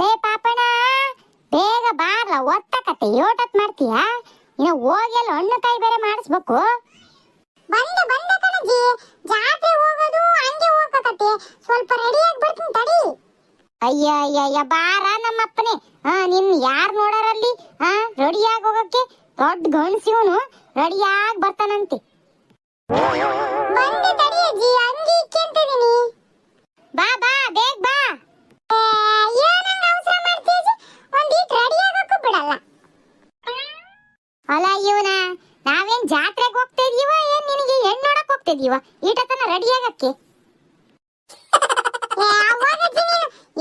ಲೇ ಪಾಪಣ ಬೇಗ ಬಾರ್ಲ ಒತ್ತಕತ್ತೆ ಯೋಟತ್ ಮಾಡ್ತೀಯ? ಇನ್ನು ಹೋಗಿ ಅಲ್ಲಿ ಹಣ್ಣು ಕಾಯಿ ಬೇರೆ ಮಾಡಿಸ್ಬೇಕು. ಬಂದೆ ಬಂದೆ ಕಣಜಿ. ಜಾತ್ರೆ ಹೋಗೋದು ಹಂಗೆ ಹೋಗಕತ್ತೆ ಸ್ವಲ್ಪ ರೆಡಿಯಾಗಿ ಬರ್ತೀನಿ ತಡಿ. ಅಯ್ಯ ಅಯ್ಯ ಅಯ್ಯ ಬಾರ ನಮ್ಮಪ್ಪನೇ. ಹಾ ನಿನ್ ಯಾರ್ ನೋಡಾರಲ್ಲಿ? ಹಾ ಆಗಿ ಹೋಗಕ್ಕೆ ದೊಡ್ಡ ಗಂಡಸಿವನು ರೆಡಿ ಆಗಿ ಬರ್ತಾನಂತೆ. ಬಂದೆ ತಡಿ ಅಜ್ಜಿ ಅಂಗಿ ಇಕ್ಕೆಂತಿದೀನಿ ಬಾ ಬಾ ಬೇಗ ಬಾ ಏನಂಗ ಅವಸರ ಮಾಡ್ತೀಜಿ ಒಂದೀಟ್ ರೆಡಿ ಆಗಕ್ಕೂ ಬಿಡಲ್ಲ ಅಲ್ಲ ಇವನ? ನಾವೇನ್ ಜಾತ್ರೆಗೆ ಹೋಗ್ತಾ ಇದೀವ? ಏನ್ ನಿನಗೆ ಹೆಣ್ಣು ನೋಡಕ್ ಹೋಗ್ತಾ ಇದೀವ? ಈಟತನ ರೆಡಿ ಆಗಕ್ಕೆ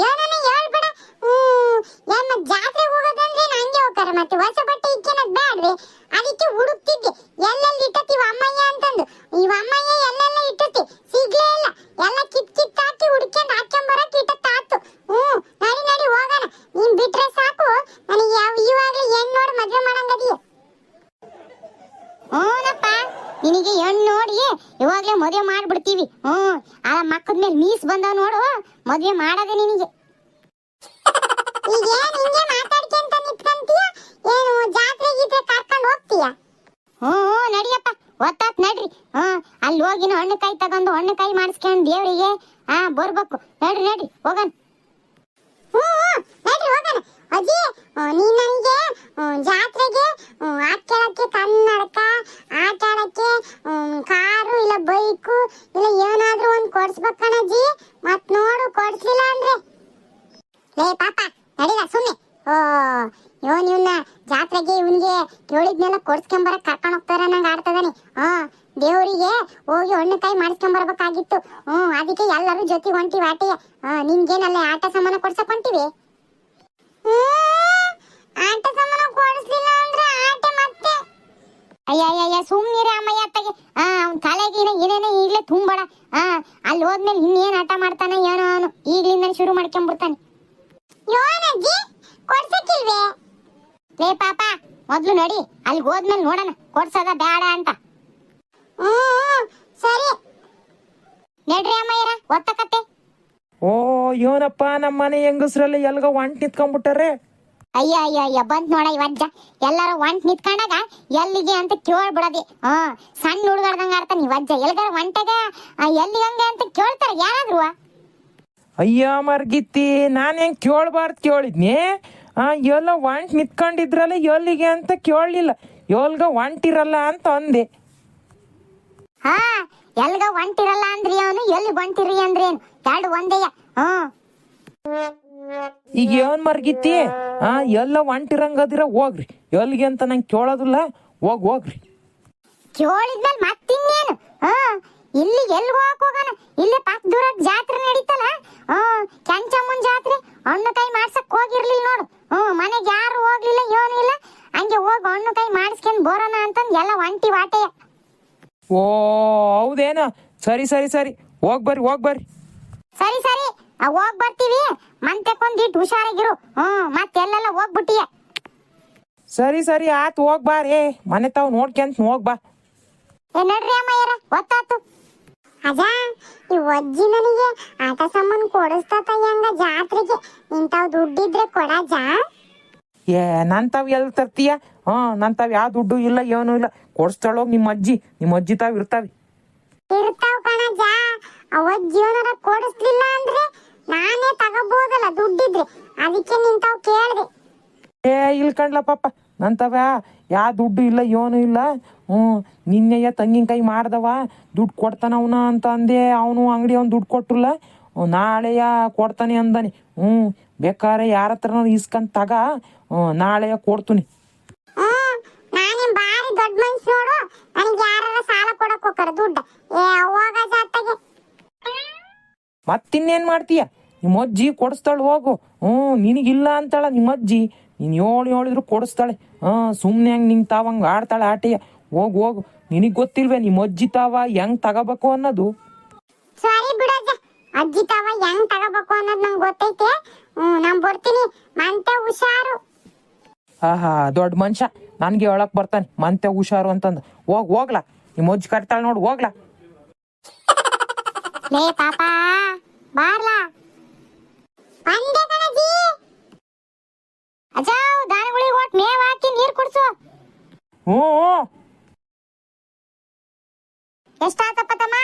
ಏನನ್ನ ಹೇಳ್ಬೇಡ ಹ್ಮ್ ಏನ್ ಮತ್ ಜಾತ್ರೆಗೆ ಹೋಗೋದಂದ್ರೆ ಹಂಗೆ ಹೋಗ್ತಾರೆ ಮತ್ತೆ ಹೊಸ ಬಟ್ಟೆ ಇಕ್ಕೇನದ್ ಬ್ಯಾಡ್ರಿ ಅದಕ್ಕೆ ಹುಡುಕ್ತಿದ್ದೆ ಎಲ್ಲೆಲ್ಲಿ ಇಟ್ಟತಿವ ಅಮ್ಮಯ್ಯ ಅಂತಂದು ಇವ ಅಮ್ಮಯ್ಯ ಎಲ್ಲೆಲ್ಲ ಇಟ್ಟತಿ ಸಿಗ್ಲೇ ಇಲ್ಲ ಎಲ್ಲ ಕಿತ್ ಕಿತ್ ಹಾಕಿ ಹುಡ್ಕೊಂಡ್ ಹಾಕ್ಕೊಂಬರಕ್ ಇಟ್ಟತ್ತಾತು ಹ್ಮ್ ನಡಿ ನಡಿ ಹೋಗೋಣ ನೀನ್ ಬಿಟ್ರೆ ಸಾಕು ನನಗೆ ಯಾವ ಇವಾಗ್ಲೇ ಹೆಣ್ ನೋಡಿ ಮದ್ವೆ ಮಾಡಂಗದಿಯ ಹ್ಞೂನಪ್ಪ ನಿನಗೆ ಹೆಣ್ಣು ನೋಡಿ ಇವಾಗಲೇ ಮದುವೆ ಮಾಡ್ಬಿಡ್ತೀವಿ. ಹ್ಞೂ ಆ ಮಕ್ಕದ ಮೇಲೆ ಮೀಸ್ ಬಂದವ ನೋಡು ಮದುವೆ ಮಾಡದೆ ನಿನಗೆ. ಈಗ ಏನ್ ಹಿಂಗೆ ಮಾತಾಡ್ಕೊಂತ ನಿಂತ್ಕಂತೀಯ? ಏನು ಜಾತ್ರೆ ಗೀತ್ರೆ ಕರ್ಕೊಂಡು ಹೋಗ್ತೀಯ? ಹ್ಞೂ ನಡಿಯಪ್ಪ ಒತ್ತಾತ್ ನಡ್ರಿ. ಹ್ಞೂ ಅಲ್ಲಿ ಹೋಗಿನ ಹಣ್ಣು ಕಾಯಿ ತಗೊಂಡು ಹಣ್ಣು ಕಾಯಿ ಮಾಡಿಸ್ಕೊಂಡು ದೇವರಿಗೆ ಹಾ ಬರ್ಬೇಕು. ನಡ್ರಿ ನಡ್ರಿ ಹ್ಞೂ ನಡ್ರಿ ಹೋಗೋಣ. ಅಜ್ಜಿ ನೀ ನನಗೆ ಜಾತ್ರೆಗೆ ಆಟಾಡಕ್ಕೆ ಕನ್ನಡಕ, ಆಟಾಡಕ್ಕೆ ಕಾರು ಇಲ್ಲ ಬೈಕು ಇಲ್ಲ ಏನಾದ್ರೂ ಒಂದು ಕೊಡ್ಸ್ಬೇಕಣಜ್ಜಿ ಮತ್ ನೋಡು, ಕೊಡ್ಸ್ಲಿಲ್ಲ ಅಂದ್ರೆ. ಲೇ, ಪಾಪ, ನಡೀಲ ಸುಮ್ಮನೆ ಓ ಇವನ್ ಇವನ್ನ ಜಾತ್ರೆಗೆ ಇವನಿಗೆ ಕೇಳಿದ್ನೆಲ್ಲ ಕೊಡ್ಸ್ಕೊಂಬರ ಕರ್ಕೊಂಡು ಹೋಗ್ತಾರ ನಂಗೆ ಆಡ್ತದಾನೆ. ಹಾ ದೇವರಿಗೆ ಹೋಗಿ ಹಣ್ಣು ಕಾಯಿ ಮಾಡಿಸ್ಕೊಂಬರ್ಬೇಕಾಗಿತ್ತು. ಹ್ಮ್, ಅದಕ್ಕೆ ಎಲ್ಲರೂ ಜೊತೆ ಹೊಂಟಿವಿ ಆಟಿಗೆ ಹಾ ನಿಮ್ಗೇನಲ್ಲ ಆಟ ಸಾಮಾನು ಕೊಡ್ಸಕ್ ಹೊಂಟಿವಿ? ಆಟ ಸಾಮಾನು ಕೊಡಿಸ್ಲಿಲ್ಲ ಅಂದ್ರೆ ಆಟ ಮತ್ತೆ? ಅಯ್ಯಯ್ಯ ಸುಮ್ಮನಿರಿ ಅಮ್ಮಯ್ಯ, ಅತ್ತಗೆ. ಆ ತಲೆಗಿನ ಏನೇನೋ ಈಗಲೇ ತುಂಬಡ ಆ, ಅಲ್ಲಿ ಹೋದ್ಮೇಲೆ ಇನ್ನೇನ್ ಆಟ ಮಾಡ್ತಾನೆ ಏನೋ ಅವನು. ಈಗಲಿಂದ ಶುರು ಮಾಡ್ಕೊಂಡ್ಬಿಡ್ತಾನೆ ಯೋನಜ್ಜಿ, ಕೊಡ್ಸಕ್ಕಿಲ್ವೇ? ಲೇ, ಪಾಪ, ಮೊದ್ಲು ನಡಿ. ಅಲ್ಲಿ ಹೋದ್ಮೇಲೆ ನೋಡೋಣ. ಕೊಡ್ಸದ ಬೇಡ ಅಂತ. ಸರಿ. ನಡ್ರಿ ಅಮ್ಮಯ್ಯರ, ಒತ್ತಕತ್ತೆ. ಓ ಇವನಪ್ಪ ನಮ್ಮ ಮನೆ ಹೆಂಗಸ್ರಲ್ಲಿ ಎಲ್ಗ ಒಂಟ್ ನಿಂತ್ಕೊಂಡ್ಬಿಟ್ಟಾರೆ? ಅಯ್ಯ ಅಯ್ಯ ಅಯ್ಯ ಬಂದ್ ನೋಡ ಇವಜ್ಜ ಎಲ್ಲಾರು ಒಂಟ್ ನಿಂತ್ಕೊಂಡಾಗ ಎಲ್ಲಿಗೆ ಅಂತ ಕೇಳ್ಬಿಡದೆ. ಹಾ ಸಣ್ಣ ಹುಡುಗರ್ದಂಗ ನೀ ಇವಜ್ಜ ಎಲ್ಗಾರ ಒಂಟಾಗ ಎಲ್ಲಿ ಹಂಗೆ ಅಂತ ಕೇಳ್ತಾರೆ ಯಾರಾದ್ರು? ಅಯ್ಯ ಮರ್ಗಿತ್ತಿ ನಾನು ಹೆಂಗ್ ಕೇಳ್ಬಾರ್ದು ಕೇಳಿದ್ನಿ? ಆ ಎಲ್ಲ ಒಂಟ್ ನಿತ್ಕೊಂಡಿದ್ರಲ್ಲ ಎಲ್ಲಿಗೆ ಅಂತ ಕೇಳಲಿಲ್ಲ. ಎಲ್ಗ ಒಂಟಿರಲ್ಲ ಅಂತ ಅಂದೆ. ಹಾ ಎಲ್ಗ ಒಂಟಿರಲ್ಲ ಅಂದ್ರಿ ಅವನು? ಎಲ್ಲಿ ಒಂಟಿರಿ ಏನು ಎರಡು ಒಂದೇಯ ಹ್ಮ್ ಈಗ ಏನ್ ಮರ್ಗಿತ್ತಿ? ಆ ಎಲ್ಲ ಒಂಟಿರಂಗದಿರ ಹೋಗ್ರಿ. ಎಲ್ಲಿಗೆ ಅಂತ ನಂಗೆ ಕೇಳೋದಿಲ್ಲ ಹೋಗ್ ಹೋಗ್ರಿ. ಕೇಳಿದ್ಮೇಲೆ ಮತ್ತಿನ್ನೇನು? ಹಾ ಇಲ್ಲಿ ಎಲ್ಲಿ ಹೋಗಕ್ ಹೋಗೋಣ ಇಲ್ಲೇ ಪಕ್ಕ ದೂರ ಜಾತ್ರೆ ನಡೀತಲ್ಲ? ಹ್ಮ್ ಕೆಂಚಮ್ಮನ್ ಜಾತ್ರೆ? ಹಣ್ಣು ಕೈ ಮಾಡ್ಸಕ್ ಹೋಗಿರ್ಲಿಲ್ಲ ನೋಡು. ಹ್ಮ್ ಮನೆಗೆ ಯಾರು ಹೋಗ್ಲಿಲ್ಲ ಏನು ಇಲ್ಲ. ಹಂಗೆ ಹೋಗಿ ಹಣ್ಣು ಕೈ ಮಾಡಿಸ್ಕೊಂಡ್ ಬರೋಣ ಅಂತಂದ್ ಎಲ್ಲ ಒಂಟಿ ವಾಟೆ. ಓ ಹೌದೇನ ಸರಿ ಸರಿ ಸರಿ. ಹೋಗ್ ಬರ್ರಿ ಹೋಗ್ ಬರ್ರಿ. ಸರಿ ಸರಿ. ಹೋಗ್ ಬರ್ತೀವಿ. ಇಟ್ಟು ಹುಷಾರಾಗಿರು. ಹ್ಮ್ ಮತ್ತೆಲ್ಲೆಲ್ಲ ಹೋಗ್ಬಿಟ್ಟಿಯ. ಸರಿ ಸರಿ ಆತ್ ಹೋಗ್ ಬಾ ರೇ. ಮನೆ ತಾವ್ ನೋಡ್ಕೊಂತ ಹೋಗ್ ಬಾ. ಏ ನಡ್ರಿ ಅಮ್ಮಯ್ಯರ ಗೊತ್ತಾತು ಅಜ ಈ ಒಜ್ಜಿ ನನಗೆ ಆಟ ಸಾಮಾನು ಕೊಡಿಸ್ತಾತ ಹೆಂಗ ಜಾತ್ರೆಗೆ. ಇಂಥವ್ ದುಡ್ಡಿದ್ರೆ ಕೊಡಜ ಏ ನಂತಾವ್ ಎಲ್ಲಿ ತರ್ತೀಯ? ಹಾ ನಂತಾವ್ ಯಾವ ದುಡ್ಡು ಇಲ್ಲ ಏನೂ ಇಲ್ಲ. ಕೊಡಿಸ್ತಾಳೋಗ್ ನಿಮ್ಮ ಅಜ್ಜಿ. ನಿಮ್ಮ ಅಜ್ಜಿ ತಾವ್ ಇರ್ತಾವಿ. ಇರ್ತಾವ್ ಕಣಜ. ಅವ ಜೀವನರ ಕೊಡಿಸ್ಲಿಲ್ಲ ಅಂದ್ರೆ ನಾನೇ ತಗೋಬೋದಲ್ಲ ದುಡ್ಡಿದ್ರೆ. ಅದಕ್ಕೆ ನಿಂತಾವ್ ಕೇಳ್ದೆ. ಏ ಇಲ್ಲಿ ಕಣ್ಲ ಪಾಪ. ನಂತವ, ಯಾ ದುಡ್ಡು ಇಲ್ಲ, ಏನೂ ಇಲ್ಲ. ಹ್ಞೂ ನಿನ್ನೆಯ ತಂಗಿನಕಾಯಿ ಮಾಡ್ದವ. ದುಡ್ಡು ಕೊಡ್ತಾನ ಅವನ ಅಂತ ಅಂದೆ. ಅವನು ಅಂಗಡಿ ಅವ್ನು ದುಡ್ಡು ಕೊಟ್ಟಿಲ್ಲ ನಾಳೆಯ ಕೊಡ್ತಾನೆ ಅಂದಾನೆ. ಹ್ಞೂ ಬೇಕಾದ್ರೆ ಯಾರ ಹತ್ರ ಇಸ್ಕೊಂಡ್ ತಗ ನಾಳೆಯ ಕೊಡ್ತೀನಿ ಹ್ಮ್ ನಾನೇನ್ ಬಾರಿ ದೊಡ್ಡ ಮನ್ಸ್ ನೋಡು ನನಗೆ ಯಾರ ಸಾಲ ಕೊಡಕ್ ಹೋಗಾರ ದುಡ್ಡು ಏ ಹೋಗ ಜಾತ್ರೆಗೆ ಮತ್ತಿನ್ನೇನು ಮಾಡ್ತೀಯ? ನಿಮ್ಮ ಅಜ್ಜಿ ಕೊಡಿಸ್ತಾಳೆ ಹೋಗು. ಹ್ಞೂ ನಿನಗಿಲ್ಲ ಅಂತಾಳ ನಿಮ್ಮ ಅಜ್ಜಿ ನೀನು ಏಳು ಹೇಳಿದ್ರು ಕೊಡಿಸ್ತಾಳೆ. ಹಾಂ ಸುಮ್ಮನೆ ಹಂಗೆ ನಿಂಗೆ ತಾವಂಗೆ ಆಡ್ತಾಳೆ ಆಟೆಯ. ಹೋಗು ಹೋಗು. ನಿನಗೆ ಗೊತ್ತಿಲ್ವೇ ನಿಮ್ಮ ಅಜ್ಜಿ ತಾವ ಹೆಂಗೆ ತಗೋಬೇಕು ಅನ್ನೋದು? ಸಾರಿ ಬಿಡಜ್ಜ ಅಜ್ಜಿ. ತಾವ ಹೆಂಗ್ ತಗೋಬೇಕು ಅನ್ನೋದು ನಂಗೆ ಗೊತ್ತೈತೆ. ನಾನು ಬರ್ತೀನಿ. ಮಂತೆ ಹುಷಾರು. ಆಹಾ ದೊಡ್ಡ ಮನುಷ್ಯ. ನನಗೆ ಹೇಳಕ್ ಬರ್ತಾನೆ. ಮಂತೆ ಹುಷಾರು ಅಂತಂದು. ಹೋಗ್ ಹೋಗ್ಲಾ. ನಿಮ್ಮ ಅಜ್ಜಿ ಕರ್ತಾಳೆ ನೋಡು ಹೋಗ್ಲಾ. ಲೇ ಪಾಪ ಬಾರ್ಲಾ. ಅಂದೆ ಕಣಜಿ. ಅಜಾವ್ ದಾನಗಳಿಗೆ ಒಟ್ ಮೇವ್ ಹಾಕಿ ನೀರ್ ಕುಡ್ಸು. ಹ್ಞೂ ಎಷ್ಟಾತಪ್ಪ ತಮ್ಮ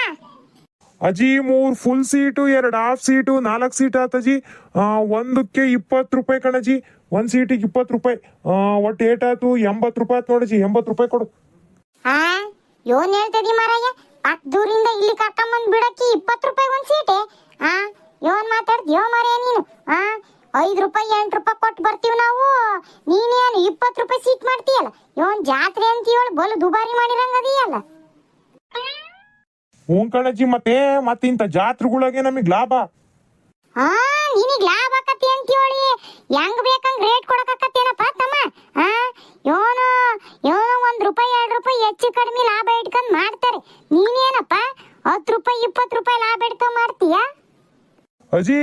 ಅಜ್ಜಿ ಮೂರ್ ಫುಲ್ ಸೀಟು ಎರಡು ಹಾಫ್ ಸೀಟು ನಾಲ್ಕು ಸೀಟ್ ಆತಜಿ ಒಂದಕ್ಕೆ ಇಪ್ಪತ್ತು ರೂಪಾಯಿ ಕಣಜಿ. ಒಂದ್ ಸೀಟಿಗೆ ಇಪ್ಪತ್ತು ರೂಪಾಯಿ. ಒಟ್ ಒಟ್ಟು ಆತು ಎಂಬತ್ತು ರೂಪಾಯಿ ಆತು ನೋಡಜಿ ಎಂಬತ್ತು ರೂಪಾಯಿ ಕೊಡು. ಹಾ ಯೋನ್ ಹೇಳ್ತಿದಿ ಮಾರಾಯ? ಅಷ್ಟ್ ದೂರಿಂದ ಇಲ್ಲಿ ಕರ್ಕೊಂಬಂದ್ ಬಿಡಕ್ಕೆ ಇಪ್ಪತ್ತು ರೂಪಾಯಿ ಒಂದ್ ಸೀಟೆ? ಆ? ಯೋನ್ ಮಾತಾಡ್ತೀಯೋ ಮಾರಯ್ಯ ನೀನು? ಆ? ಐದು ರೂಪಾಯಿ ಎಂಟು ರೂಪಾಯಿ ಕೊಟ್ಟು ಬರ್ತೀವಿ ನಾವು. ನೀನೇನು ಇಪ್ಪತ್ತು ರೂಪಾಯಿ ಸೀಟ್ ಮಾಡ್ತೀಯಲ್ಲ? ಯೋನ್ ಜಾತ್ರೆ ಅಂತೀವಳು ಬಲು ದುಬಾರಿ ಮಾಡಿರಂಗದೀಯಲ್ಲ ಹ್ಞೂ ಕಣಜಿ ಮತ್ತೆ ಮತ್ತೆ ಇಂಥ ಜಾತ್ರೆಗಳಿಗೆ ನಮಗ್ ಲಾಭ. ಹಾ ನಿನಗ್ ಲಾಭ ಆಕತಿ ಅಂತೀವಳಿ. ಹೆಂಗ್ ಬೇಕಂಗ್ ರೇಟ್ ಕೊಡಕತ್ತೇನಪ್ಪ ತಮ್ಮ ಹಾ ಯೋನು ಯೋನು ಒಂದ್ ರೂಪಾಯಿ ಎರಡ್ ರೂಪಾಯಿ ಹೆಚ್ಚು ಕಡಿಮೆ ಲಾಭ ಇಟ್ಕೊಂಡ್ ಮಾಡ್ತಾರೆ ನೀನೇನಪ್ಪ ಹತ್ತು ರೂಪಾಯಿ ಇಪ್ಪತ್ತು ರೂಪಾಯಿ ಲಾಭ ಇಟ್ಕೊಂಡ್ ಮಾಡ್ತೀಯಾ ಅಜಿ,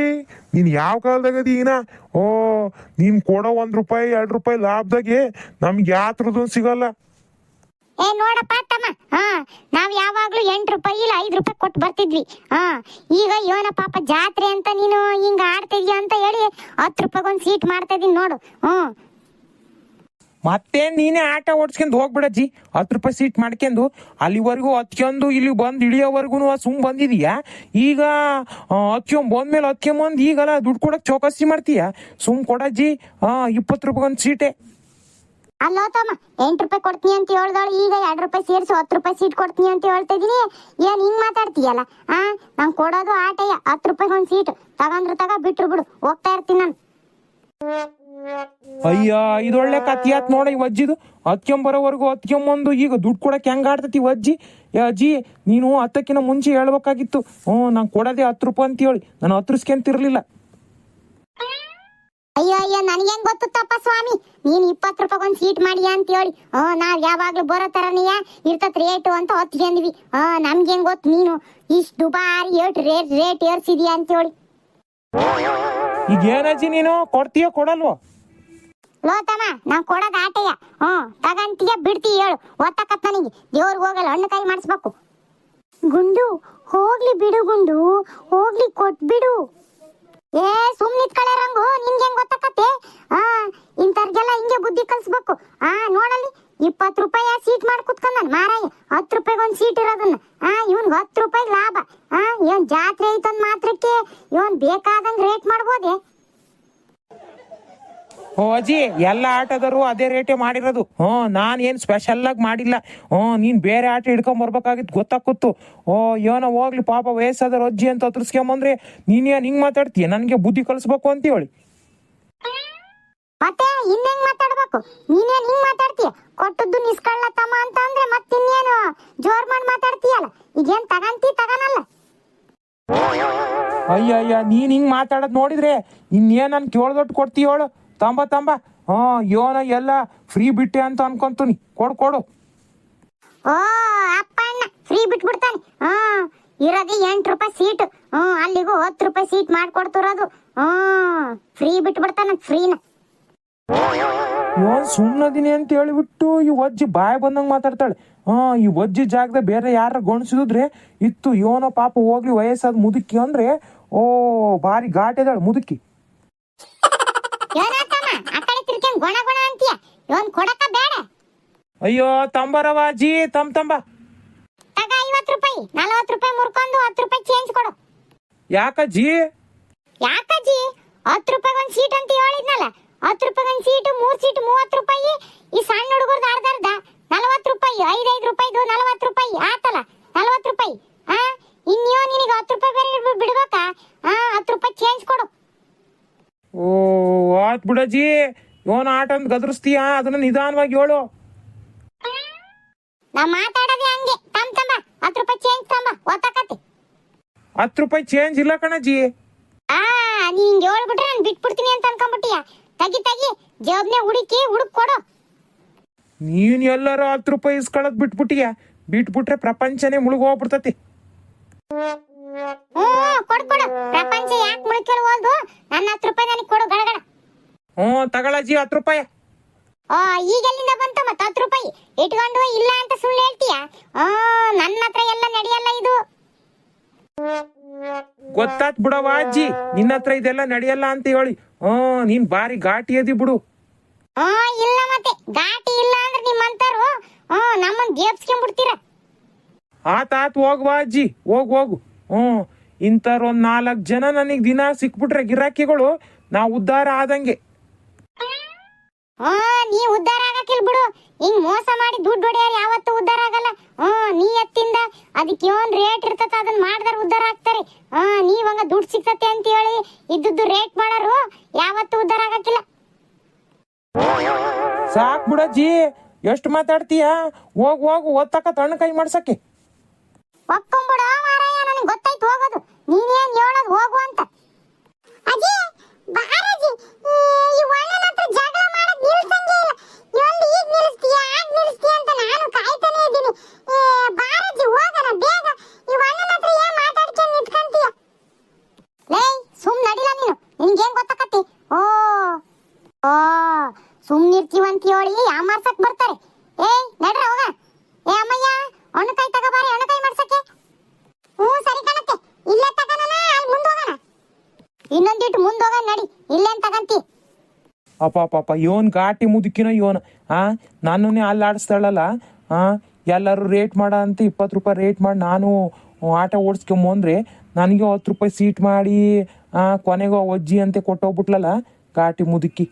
ನೀನ್ ಯಾವ ಕಾಲದಾಗ ಅದೀನ ಓ, ನೀನ್ ಕೊಡೋ ಒಂದ್ ರೂಪಾಯಿ, ಎರಡ್ ರೂಪಾಯಿ ಲಾಭದಾಗೆ ನಮ್ಗೆ ಯಾತ್ರದ್ದು ಸಿಗಲ್ಲ. ಏ, ನೋಡಪ್ಪ ತಮ್ಮ. ಹಾ, ನಾವ್ ಯಾವಾಗ್ಲೂ ಎಂಟ್ ರೂಪಾಯಿ ಇಲ್ಲ ಐದ್ ರೂಪಾಯಿ ಕೊಟ್ಟು ಬರ್ತಿದ್ವಿ. ಹಾ, ಈಗ ಯೋನ ಪಾಪ ಜಾತ್ರೆ ಅಂತ ನೀನು ಹಿಂಗ ಆಡ್ತಿದ್ಯಾ ಅಂತ ಹೇಳಿ ಹತ್ತು ರೂಪಾಯಿ ಒಂದ್ ಸೀಟ್ ಮಾಡ್ತಾ ಇದೀನಿ ನೋಡು. ಹ್ಮ್ ಮತ್ತೆ ನೀನೇ ಆಟ ಓಡಿಸ್ಕೊಂಡು ಹೋಗ್ಬಿಡಜ್ಜಿ ಹತ್ತು ರೂಪಾಯಿ ಸೀಟ್ ಮಾಡ್ಕೊಂಡು ಅಲ್ಲಿವರೆಗೂ ಹತ್ಕೊಂಡು ಇಲ್ಲಿ ಬಂದು ಇಳಿಯೋವರೆಗೂ ಸುಮ್ ಬಂದಿದೀಯಾ? ಈಗ ಹತ್ಕೊಂಡ್ ಬಂದ್ಮೇಲೆ ಹತ್ಕೊಂಬಂದು ಈಗಲ್ಲ ದುಡ್ಡು ಕೊಡಕ್ ಚೌಕಾಸಿ ಮಾಡ್ತೀಯ? ಸುಮ್ ಕೊಡಜ್ಜಿ ಇಪ್ಪತ್ತು ರೂಪಾಯಿ ಒಂದ್ ಸೀಟೆ ಅಲ್ಲೋ ತಮ್ಮ, ಎಂಟು ರೂಪಾಯಿ ಕೊಡ್ತೀನಿ ಅಂತ ಹೇಳ್ದಾಳು ಈಗ ಎರಡು ರೂಪಾಯಿ ಸೇರಿಸಿ, ಹತ್ತು ರೂಪಾಯಿ ಸೀಟ್ ಕೊಡ್ತೀನಿ ಅಂತ ಹೇಳ್ತಾ ಇದೀನಿ. ಏನ್ ಹಿಂಗ್ ಮಾತಾಡ್ತೀಯಲ್ಲ? ಆ ನಂಗೆ ಕೊಡೋದು ಆಟಯ್ಯ ಹತ್ತು ರೂಪಾಯಿಗೆ ಒಂದ್ ಸೀಟ್ ತಗೊಂಡ್ರು ತಗ, ಬಿಟ್ರು ಬಿಡು, ಹೋಗ್ತಾ ಇರ್ತೀನಿ ನಾನು. ಅಯ್ಯ ಒಳ್ಳೆ ಕತ್ತಿ ಆತ್ ನೋಡ ಈ ಅಜ್ಜಿದು ಹತ್ಕೊಂಬರೋವರೆಗೂ ಹತ್ಕೊಂಬಂದು ಈಗ ದುಡ್ಡು ಕೊಡಕ್ಕೆ ಹೆಂಗ್ ಆಡ್ತತಿ ಅಜ್ಜಿ ಅಜ್ಜಿ ನೀನು ಹತ್ತಕ್ಕಿನ ಮುಂಚೆ ಹೇಳ್ಬೇಕಾಗಿತ್ತು. ಹ್ಞೂ ನಾನ್ ಕೊಡದೆ ಹತ್ತು ರೂಪಾಯಿ ಅಂತ ಹೇಳಿ ನಾನು ಹತ್ರಿಸ್ಕೊಂತಿರ್ಲಿಲ್ಲ. ಅಯ್ಯೋ ಅಯ್ಯೋ ನನಗೇನ್ ಗೊತ್ತಪ್ಪ ಸ್ವಾಮಿ? ನೀನ್ ಇಪ್ಪತ್ ರೂಪಾಯಿ ಒಂದ್ ಸೀಟ್ ಮಾಡಿ ಅಂತ ಹೇಳಿ ಹ್ಞೂ ನಾವ್ ಯಾವಾಗ್ಲೂ ಬರೋ ತರನೀಯ ಇರ್ತತ್ ರೇಟ್ ಅಂತ ಹೊತ್ಕೊಂಡ್ವಿ. ಹಾ ಹೆಂಗ್ ಗೊತ್ತು? ನೀನು ಇಷ್ಟು ದುಬಾರಿ ಏಟ್ ರೇಟ್ ರೇಟ್ ಏರ್ಸಿದ್ಯಾ ಅಂತ ಹೇಳಿ ಈಗ ಏನಜ್ಜಿ ನೀನು ಕೊಡ್ತೀಯ ಕೊಡಲ್ವೋ? ಲೋತಮ್ಮ ನಾವ್ ಕೊಡೋದ್ ಆಟಯ್ಯ. ಹ್ಮ್ ತಗಂತೀಯ ಬಿಡ್ತಿ ಹೇಳು. ಒತ್ತಕತ್ ನನಗೆ ದೇವ್ರಿಗೆ ಹೋಗಲ್ಲ, ಹಣ್ಣು ಕೈ ಮಾಡಿಸ್ಬೇಕು. ಗುಂಡು, ಹೋಗ್ಲಿ ಬಿಡು ಗುಂಡು, ಹೋಗ್ಲಿ ಕೊಟ್ಬಿಡು ಏ ಸುಮ್ ನಿತ್ಕಳೆ ರಂಗು, ನಿನ್ಗೆ ಹೆಂಗ್ ಗೊತ್ತಾಕತ್ತೆ? ಆ, ಇಂಥವ್ರಿಗೆಲ್ಲ ಹಿಂಗೆ ಬುದ್ಧಿ ಕಲ್ಸ್ಬೇಕು. ಆ, ನೋಡಲ್ಲಿ, ಇಪ್ಪತ್ತು ರೂಪಾಯಿ ಸೀಟ್ ಮಾಡಿ ಕುತ್ಕೊಂಡ ಮಾರಾಯ, ಹತ್ತು ರೂಪಾಯಿಗೆ ಒಂದು ಸೀಟ್ ಇರೋದನ್ನ. ಆ, ಇವನ್ಗೆ ಹತ್ತು ರೂಪಾಯಿ ಲಾಭ. ಆ ಇವನ್ ಜಾತ್ರೆ ಐತಂದ್ ಮಾತ್ರಕ್ಕೆ? ಇವನ್ ಬೇಕಾದಂಗ್ ರೇಟ್ ಮಾಡ್ಬೋದೇ? ಓ ಅಜ್ಜಿ ಎಲ್ಲ ಆಟದರು ಅದೇ ರೇಟೇ ಮಾಡಿರೋದು. ಹ್ಞೂ ನಾನು ಏನು ಸ್ಪೆಷಲ್ ಆಗಿ ಮಾಡಿಲ್ಲ. ಹ್ಞೂ ನೀನು ಬೇರೆ ಆಟ ಹಿಡ್ಕೊಂಡ್ ಬರ್ಬೇಕಾಗಿತ್ತು ಗೊತ್ತಾಕುತ್ತು ಓ ಏನೋ ಹೋಗ್ಲಿ ಪಾಪ ವಯಸ್ಸಾದವ್ರು ಅಜ್ಜಿ ಅಂತ ಹತ್ರಸ್ಕೊಂಬಂದ್ರೆ ನೀನೇನು ಹಿಂಗೆ ಮಾತಾಡ್ತೀಯ? ನನಗೆ ಬುದ್ಧಿ ಕಲಿಸ್ಬೇಕು ಅಂತ ಹೇಳಿ. ಮತ್ತೆ ಇನ್ನೇನ್ ಮಾತಾಡ್ಬೇಕು? ನೀನೇನ್ ಹಿಂಗ್ ಮಾತಾಡ್ತೀಯ? ಕೊಟ್ಟದ್ದು ನಿಸ್ಕಳ್ಳತಮ್ಮ ಅಂತ ಅಂದ್ರೆ ಮತ್ತಿನ್ನೇನು ಜೋರ್ ಮಾಡಿ ಮಾತಾಡ್ತೀಯಲ್ಲ? ಈಗೇನ್ ತಗಂತಿ ತಗನಲ್ಲ. ಅಯ್ಯ ಅಯ್ಯ ನೀನು ಹಿಂಗ್ ಮಾತಾಡೋದು ನೋಡಿದ್ರೆ ಇನ್ನೇನ್ ನಾನು ಕೇಳ್ದೊಟ್ಟು ಕೊಡ್ತೀಯ ಹೇಳು. ತಂಬ ತಂಬ. ಹಾ ಯೋನ ಎಲ್ಲ ಫ್ರೀ ಬಿಟ್ಟೆ ಅಂತ ಅನ್ಕೊಂತೀನಿ. ಕೊಡು ಕೊಡು. ಓ ಅಪ್ಪ ಅಣ್ಣ ಫ್ರೀ ಬಿಟ್ಬಿಡ್ತಾನೆ. ಆ ಇರೋದೇ ಎಂಟು ರೂಪಾಯಿ ಸೀಟ್ ಹ್ಞೂ ಅಲ್ಲಿಗೂ ಹತ್ತು ರೂಪಾಯಿ ಸೀಟ್ ಮಾಡ್ಕೊಡ್ತಿರೋದು. ಹ್ಞೂ ಫ್ರೀ ಬಿಟ್ಬಿಡ್ತಾನ ಫ್ರೀನ ಇವನ್ ಸುಮ್ಮನದಿನಿ ಅಂತ ಹೇಳಿಬಿಟ್ಟು ಈ ಒಜ್ಜಿ ಬಾಯ್ ಬಂದಂಗೆ ಮಾತಾಡ್ತಾಳೆ. ಹಾ ಈ ಒಜ್ಜಿ ಜಾಗದ ಬೇರೆ ಯಾರ ಗೊಣಸಿದ್ರೆ ಇತ್ತು ಯೋನ ಪಾಪ ಹೋಗ್ಲಿ ವಯಸ್ಸಾದ ಮುದುಕಿ ಅಂದ್ರೆ ಓ ಭಾರಿ ಘಾಟಿದಾಳೆ ಮುದುಕಿ. ಗೊಣ ಗೊಣ ಅಂತೀಯ? ಇವನ್ ಕೊಡಕ ಬೇಡ. ಅಯ್ಯೋ ತಂಬರವ ಜಿ ತಮ್ ತಂಬ. ತಗ ಐವತ್ತು ರೂಪಾಯಿ ನಲವತ್ತು ರೂಪಾಯಿ ಮುರ್ಕೊಂಡು ಹತ್ತು ರೂಪಾಯಿ ಚೇಂಜ್ ಕೊಡು. ಯಾಕ ಯಾಕಜ್ಜಿ ಯಾಕಜ್ಜಿ ಹತ್ತು ರೂಪಾಯಿ ಒಂದ್ ಸೀಟ್ ಅಂತ ಹೇಳಿದ್ನಲ್ಲ ಹತ್ತು ರೂಪಾಯಿ ಒಂದ್ ಸೀಟ್ ಮೂರ್ ಸೀಟ್ ಮೂವತ್ತು ರೂಪಾಯಿ. ಈ ಸಣ್ಣ ಹುಡುಗರ್ದು ಅರ್ಧ ಅರ್ಧ. ನಲವತ್ತು ರೂಪಾಯಿ ಐದೈದು ರೂಪಾಯಿದು ನಲವತ್ತು ರೂಪಾಯಿ. ಆತಲ್ಲ ನಲವತ್ತು ರೂಪಾಯಿ. ಹಾ ಇನ್ಯೋ ನಿನಗೆ ಹತ್ತು ರೂಪಾಯಿ ಬೇರೆ ಬಿಡ್ಬೇಕಾ? ಹಾ ಹತ್ತು ರೂಪಾಯಿ ಚೇಂಜ್ ಕೊಡು. ಓ ಆತ್ ಬಿಡಜ್ಜಿ ಇವನ ಆಟ ಅಂತ ಗದರಿಸ್ತೀಯ? ಅದನ್ನ ನಿಧಾನವಾಗಿ ಹೇಳು. ನಾ ಮಾತಾಡೋದೇ ಹಂಗೆ. ತಮ್ ತಮ್ಮ ಹತ್ತು ರೂಪಾಯಿ ಚೇಂಜ್ ತಮ್ಮ ಒತ್ತಕತ್ತೆ ಹತ್ತು ರೂಪಾಯಿ ಚೇಂಜ್ ಇಲ್ಲ ಕಣಜ್ಜಿ. ಆ ನೀ ಹಿಂಗೆ ಹೇಳ್ಬಿಟ್ರೆ ನಾನು ಬಿಟ್ಬಿಡ್ತೀನಿ ಅಂತ ಅನ್ಕೊಂಬಿಟ್ಟಿಯ? ತಗಿ ತಗಿ ಜೇಬ್ನೆ ಹುಡುಕಿ ಹುಡುಕ್ ಕೊಡು. ನೀನ್ ಎಲ್ಲರೂ ಹತ್ತು ರೂಪಾಯಿ ಇಸ್ಕೊಳ್ಳೋದ್ ಬಿಟ್ಬಿಟ್ಟಿಯ? ಬಿಟ್ಬಿಟ್ರೆ ಪ್ರಪಂಚನೇ ಮುಳುಗೋಗ್ಬಿಡ್ತತಿ. ಹ್ಮ್ ಕೊಡು ಕೊಡು. ಪ್ರಪಂಚ ಯಾಕೆ ಮುಳುಕೇಳಿ ಹೋಲ್ದು ನನ್ನ ಹತ್ತು ರೂಪಾಯಿ ನನಗೆ ಕೊಡು ಗಡಗಡ ಹ್ಞೂ ತಗೊಳಜ್ಜಿ ಹತ್ತು ರೂಪಾಯಿ. ಆ ಈಗೆಲ್ಲಿಂದ ಬಂತು ಮತ್ತೆ ಹತ್ತು ರೂಪಾಯಿ? ಇಟ್ಕೊಂಡು ಇಲ್ಲ ಅಂತ ಸುಳ್ಳು ಹೇಳ್ತೀಯ? ಆ ನನ್ನ ಹತ್ರ ಎಲ್ಲ ನಡೆಯಲ್ಲ ಇದು. ಗೊತ್ತಾತ್ ಬಿಡವ ಅಜ್ಜಿ ನಿನ್ನ ಹತ್ರ ಇದೆಲ್ಲ ನಡೆಯಲ್ಲ ಅಂತ ಹೇಳಿ. ಹ್ಞೂ ನೀನ್ ಬಾರಿ ಘಾಟಿ ಅದಿ ಬಿಡು. ಹಾ ಇಲ್ಲ ಮತ್ತೆ. ಘಾಟಿ ಇಲ್ಲ ಅಂದ್ರೆ ನಿಮ್ಮಂತಾರು ಹ್ಮ್ ನಮ್ಮನ್ ಗೇಪ್ಸ್ಕೊಂಡ್ಬಿಡ್ತೀರ ಆತ ಆತ್ ಹೋಗ್ವಾ ಅಜ್ಜಿ ಹೋಗ್ ಹೋಗು. ಹ್ಞೂ ಇಂಥವ್ರು ಒಂದು ನಾಲ್ಕು ಜನ ನನಗೆ ದಿನ ಸಿಕ್ಬಿಟ್ರೆ ಗಿರಾಕಿಗಳು ನಾ ಉದ್ಧಾರ ಆದಂಗೆ. ಹಾ ನೀ ಉದ್ದಾರ ಆಗಕ್ಕಿಲ್ ಬಿಡು. ಹಿಂಗ್ ಮೋಸ ಮಾಡಿ ದುಡ್ಡು ಹೊಡೆಯಾರ ಯಾವತ್ತೂ ಉದ್ದಾರ ಆಗಲ್ಲ. ಹ್ಮ್ ನೀ ಎತ್ತಿಂದ ಅದಕ್ಕೆ ಏನ್ ರೇಟ್ ಇರ್ತತ ಅದನ್ನ ಮಾಡ್ದಾರ ಉದ್ದಾರ ಆಗ್ತಾರೆ. ಹಾ ನೀವ್ ಹಂಗ ದುಡ್ಡು ಸಿಗ್ತತೆ ಅಂತ ಹೇಳಿ ಇದ್ದದ್ದು ರೇಟ್ ಮಾಡಾರು ಯಾವತ್ತೂ ಉದ್ದಾರ ಆಗಕ್ಕಿಲ್ಲ. ಸಾಕ್ ಬಿಡಜ್ಜಿ ಎಷ್ಟು ಮಾತಾಡ್ತೀಯ? ಹೋಗ್ ಹೋಗು ಓದ್ತಕ್ಕ ತಣ್ಣ ಕೈ ಮಾಡ್ಸಕ್ಕೆ. ಒಪ್ಕೊಂಬಿಡ ಮಾರಾಯ ನನಗೆ ಗೊತ್ತಾಯ್ತು ಹೋಗೋದು. ನೀನೇನ್ ಹೇಳೋದು ಹೋಗು ಅಂತ. ಅಜ್ಜಿ ಬಾರಜ್ಜಿ ಈ ಒಳ್ಳೆ ಜಗಳ ಮಾಡೋದ್ ನಿಲ್ಸಂಗೆ ಇಲ್ಲ. ಎಲ್ಲಿ ಈಗ ನಿಲ್ಲಿಸ್ತೀಯ ಆಗ ನಿಲ್ಲಿಸ್ತೀಯ ಅಂತ ನಾನು ಕಾಯ್ತಾನೆ ಇದ್ದೀನಿ. ಏ, ಬಾರಜ್ಜಿ ಹೋಗೋಣ ಬೇಗ. ಈ ಒಣ್ಣನ ಹತ್ರ ಏನ್ ಮಾತಾಡ್ಕೊಂಡು ನಿಂತ್ಕೊಂತೀಯ? ಲೇ ಸುಮ್ ನಡಿಲ ನೀನು. ನಿನ್ಗೇನ್ ಗೊತ್ತಕತ್ತಿ? ಓ ಓ ಸುಮ್ನಿರ್ತೀವಂತ ಹೇಳಿ ಯಾಮಾರ್ಸಕ್ ಬರ್ತಾರೆ? ಏಯ್ ನಡ್ರ ಹೋಗ. ಏ ಅಮ್ಮಯ್ಯ ಒಣಕಾಯಿ ತಗೋಬಾರಿ ಕೈ ಮಾಡ್ಸಕ್ಕೆ. ಹ್ಞೂ ಸರಿ ಕಣತ್ತೆ ಇಲ್ಲೇ ತಗೋಣ ಅಲ್ಲಿ ಮುಂದೆ ಇನ್ನೊಂದಿಟ್ಟು ಮುಂದೆ ನಡಿ. ಇಲ್ಲೇನ್ ತಗಂತಿ. ಅಪ್ಪ ಪಾಪ ಇವನ್ ಘಾಟಿ ಮುದುಕಿನ ಇವನ್. ಆ, ನನ್ನನ್ನೇ ಅಲ್ಲಿ ಆಡಿಸ್ತಾಳಲ್ಲ, ಆ, ಎಲ್ಲರೂ ರೇಟ್ ಮಾಡ ಅಂತ ಇಪ್ಪತ್ತು ರೂಪಾಯಿ ರೇಟ್ ಮಾಡಿ ನಾನು ಆಟ ಓಡಿಸ್ಕೊಂಬಂದ್ರೆ ನನಗೆ ಹತ್ತು ರೂಪಾಯಿ ಸೀಟ್ ಮಾಡಿ ಕೊನೆಗೂ ಅಜ್ಜಿ ಅಂತೆ ಕೊಟ್ಟೋಗ್ಬಿಟ್ಲಲ್ಲ ಘಾಟಿ ಮುದುಕಿ.